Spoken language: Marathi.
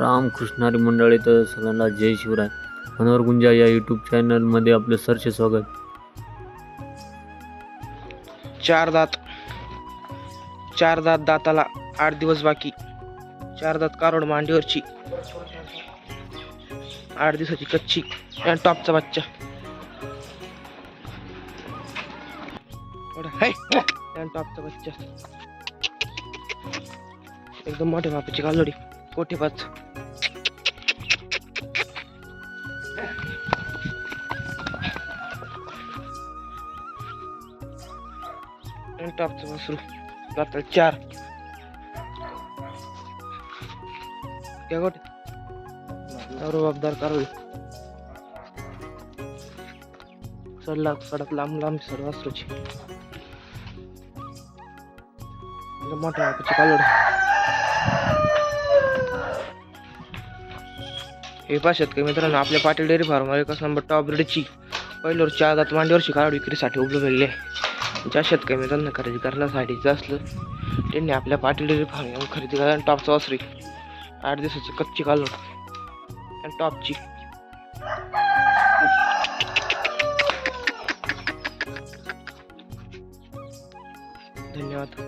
रामकृष्णारी मंडळी तर सगळ्यांना जय शिवराय. मनोहर गुंजा या यूट्यूब चॅनलमध्ये आपलं सरचे स्वागत. चार दात. चार दात दाताला आठ दिवस बाकी. चार दात कारोड मांडीवरची. आठ दिवसाची कच्ची आणि टॉपचा बच्चा. हाय, टॉपचा बच्चा. एकदम मोठ्या बापाची कालोडी कोठे पाच टॉपचं वासरू दाताला चार क्या गोटे रुबाबदार कारवी चढला कडक लांब लांब सर वासरूची मोठ्या बापाची कालोड हे पहा शेतकरी मित्रांनो आपल्या पाटील डेअरी फार्मवर एकच नंबर टॉप रेडची पहिल्यावर चार दात मांडीवरची काळ विक्रीसाठी उपलब्ध आहे ज्या शेतकरी मित्रांना खरेदी करण्यासाठी असलं त्यांनी आपल्या पाटील फार्म येऊन खरेदी करा टॉपचा वासरी आठ दिवसाची कच्ची कालवड आणि टॉपची. धन्यवाद.